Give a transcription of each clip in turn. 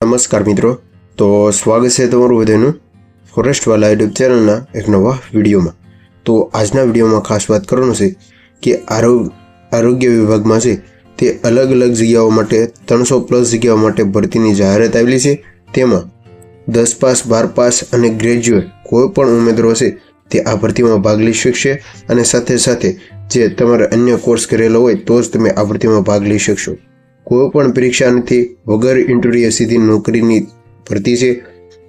નમસ્કાર મિત્રો. તો સ્વાગત છે તમારું બધાનું ફોરેસ્ટવાલા યુટ્યુબ ચેનલના એક નવા વિડીયોમાં. તો આજના વિડીયોમાં ખાસ વાત કરવાનું છે કે આરોગ્ય આરોગ્ય વિભાગમાં છે તે અલગ અલગ જગ્યાઓ માટે ત્રણસો પ્લસ જગ્યાઓ માટે ભરતીની જાહેરાત આવેલી છે. તેમાં દસ પાસ, બાર પાસ અને ગ્રેજ્યુએટ કોઈ પણ ઉમેદવારો છે તે આ ભરતીમાં ભાગ લઈ શકશે અને સાથે સાથે જે તમારે અન્ય કોર્સ કરેલો હોય તો જ તમે આ ભરતીમાં ભાગ લઈ શકશો. કોઈ પણ પરીક્ષા નથી વગર ઇન્ટરવ્યુ સીધી નોકરીની ભરતી છે,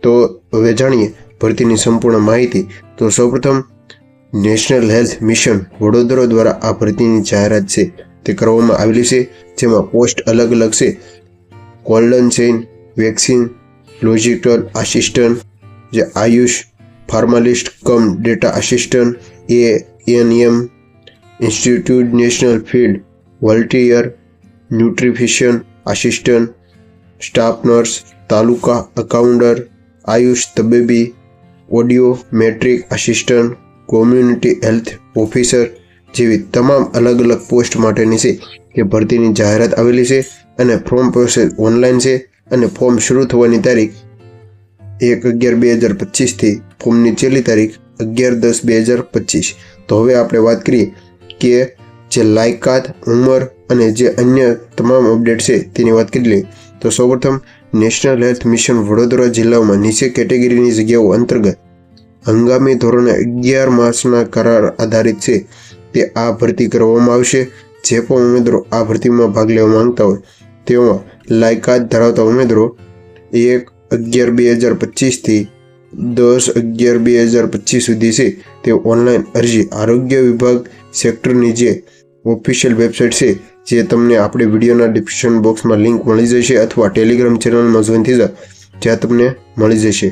તો હવે જાણીએ ભરતીની સંપૂર્ણ માહિતી. તો સૌપ્રથમ, નેશનલ હેલ્થ મિશન વડોદરા દ્વારા આ ભરતીની જાહેરાત છે. તે કરવામાં આવેલી છે, જેમાં પોસ્ટ અલગ અલગ છે. Cold chain, vaccine, logical assistant, જે AYUSH pharmacist cum data assistant, A N M institute national field, volunteer nutrition assistant, staff nurse, taluka accountant AYUSH તબીબી, audiometric assistant, community health officer જેવી તમામ અલગ અલગ પોસ્ટ માટેની છે કે ભરતીની જાહેરાત આવેલી છે અને ફોર્મ પ્રોસેસ ઓનલાઈન છે અને ફોર્મ શરૂ થવાની તારીખ એક અગિયાર બે હજાર પચીસથી ફોર્મની છેલ્લી તારીખ અગિયાર દસ બે હજાર પચીસ. તો હવે આપણે વાત કરીએ કે જે લાયકાત, ઉંમર અને જે અન્ય તમામ અપડેટ છે તેની વાત કરી લઈએ. તો સૌપ્રથમ નેશનલ હેલ્થ મિશન વડોદરા જિલ્લામાં નીચે કેટેગરીની જગ્યાઓ અંતર્ગત હંગામી ધોરણે અગિયાર માસના કરાર આધારિત છે તે આ ભરતી કરવામાં આવશે. જે પણ ઉમેદવારો આ ભરતીમાં ભાગ લેવા માંગતા હોય તેઓમાં લાયકાત ધરાવતા ઉમેદવારો એક અગિયાર બે હજાર પચીસથી દસ અગિયાર બે હજાર પચીસ સુધી છે. તે ઓનલાઈન અરજી આરોગ્ય વિભાગ સેક્ટરની જે ઓફિશિયલ વેબસાઇટ છે જે તમને આપણે વિડીયોના ડિસ્ક્રિપ્શન બોક્સમાં લિંક મળી જશે અથવા ટેલિગ્રામ ચેનલમાં જોઈન થઈ જ્યાં તમને મળી જશે.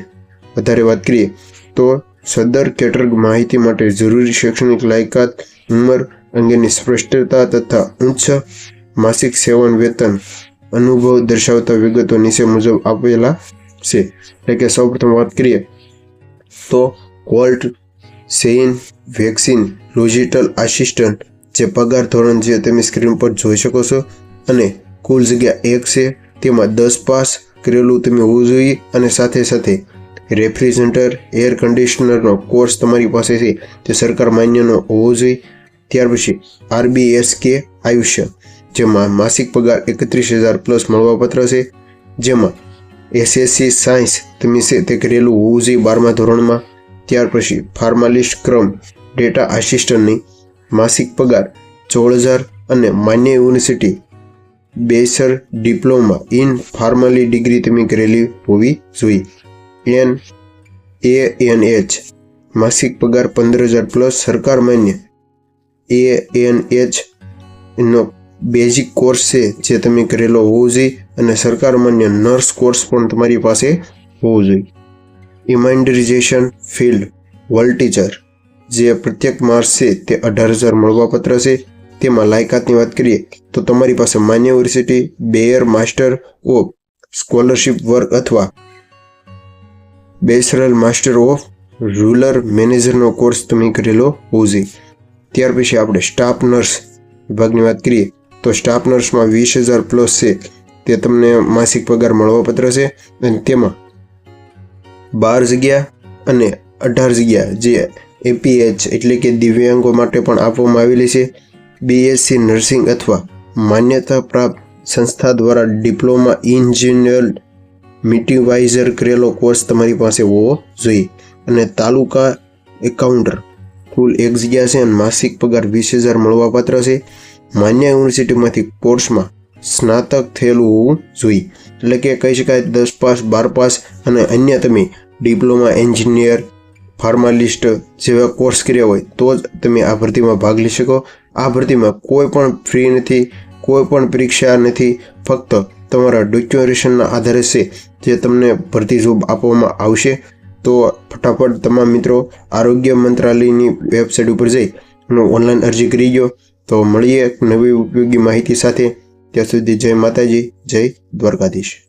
વધારે વાત કરીએ, તો સદર કેટરગ માહિતી માટે જરૂરી શૈક્ષણિક લાયકાત, ઉંમર અંગેની સ્પષ્ટતા તથા ઉચ્ચ માસિક સેવન વેતન અનુભવ દર્શાવતા વિગતો નીચે મુજબ આપેલા છે. એટલે કે સૌપ્રથમ વાત કરીએ, તો કોલ્ટ સેઇન વેક્સિન લોજિટલ આસિસ્ટન્ટ જે પગાર ધોરણ જે તમે સ્ક્રીન પર જોઈ શકો છો અને કુલ જગ્યા એક છે, તેમાં દસ પાસ કરેલું તમે હોવું જોઈએ અને સાથે સાથે રેફ્રિજરેટર એર કન્ડિશનરનો કોર્સ તમારી પાસે છે, તે સરકાર માન્યનો હોવો જોઈએ. ત્યાર પછી આરબીએસકે આયુષ્ય, જેમાં માસિક પગાર એકત્રીસ હજાર પ્લસ મળવાપત્ર છે, જેમાં એસએસસી સાયન્સ તમે છે, તે કરેલું હોવું જોઈએ બારમા ધોરણમાં. ત્યાર પછી ફાર્માલિસ્ટ ક્રમ, ડેટા આસિસ્ટન્ટની માસિક પગાર સોળ હજાર અને માન્ય યુનિવર્સિટી બેસર ડિપ્લોમા ઇન ફાર્મલી ડિગ્રી તમે કરેલી હોવી જોઈએ. N, A, N, H. માસિક પગાર પંદર હજાર પ્લસ સરકાર માન્ય. એ, એન, એચ નો બેઝિક કોર્સ છે જે તમે કરેલો હોવો જોઈએ અને સરકાર માન્ય નર્સ કોર્સ પણ તમારી પાસે હોવો જોઈએ. ઇમાઇન્ડરીઝેશન ફિલ્ડ વર્લ્ડ ટીચર. જે પ્રત્યેક માર્ક્સ છે તે અઢાર હજાર મળવાપત્ર છે. તેમાં લાયકાતની વાત કરીએ તો તમારી પાસે માન્ય યુનિવર્સિટી, બેયર માસ્ટર ઓફ સ્કોલરશિપ વર્ક અથવા બેસરલ માસ્ટર ઓફ રૂરલ મેનેજરનો કોર્સ તમે કરેલો હોવો ત્યાર પછી આપણે સ્ટાફ નર્સ વિભાગની વાત કરીએ તો સ્ટાફ નર્સમાં વીસ હજાર પ્લસ છે. તે તમને માસિક પગાર મળવાપત્ર છે અને તેમાં બાર જગ્યા અને અઢાર જગ્યા જે એપીએચ એટલે કે દિવ્યાંગો માટે પણ આપવામાં આવેલી છે. બીએસસી નર્સિંગ અથવા માન્યતા પ્રાપ્ત સંસ્થા દ્વારા ડિપ્લોમા ઇન્જિનિયર મિટિવાઇઝર કરેલો કોર્સ તમારી પાસે હોવો જોઈએ. અને તાલુકા એકાઉન્ટર કુલ એક જગ્યા છે અને માસિક પગાર વીસ હજાર મળવાપાત્ર છે. માન્ય યુનિવર્સિટીમાંથી કોર્સમાં સ્નાતક થયેલું હોવું જોઈએ. એટલે કે કહી શકાય દસ પાસ, બાર પાસ અને અન્ય તમે ડિપ્લોમા એન્જિનિયર ફાર્માલિસ્ટ જેવા કોર્સ કર્યા હોય, તો જ તમે આ ભરતીમાં ભાગ લઈ શકો. આ ભરતીમાં કોઈ પણ ફ્રી નથી, કોઈ પણ પરીક્ષા નથી. ફક્ત તમારા ડોક્યુમેન્ટેશનના આધારે છે જે તમને ભરતી જોબ આપવામાં આવશે. તો ફટાફટ તમામ મિત્રો, આરોગ્ય મંત્રાલયની વેબસાઇટ ઉપર જઈ અને ઓનલાઈન અરજી કરી ગયો તો મળીએ એક નવી ઉપયોગી માહિતી સાથે. ત્યાં સુધી જય માતાજી, જય દ્વારકાધીશ.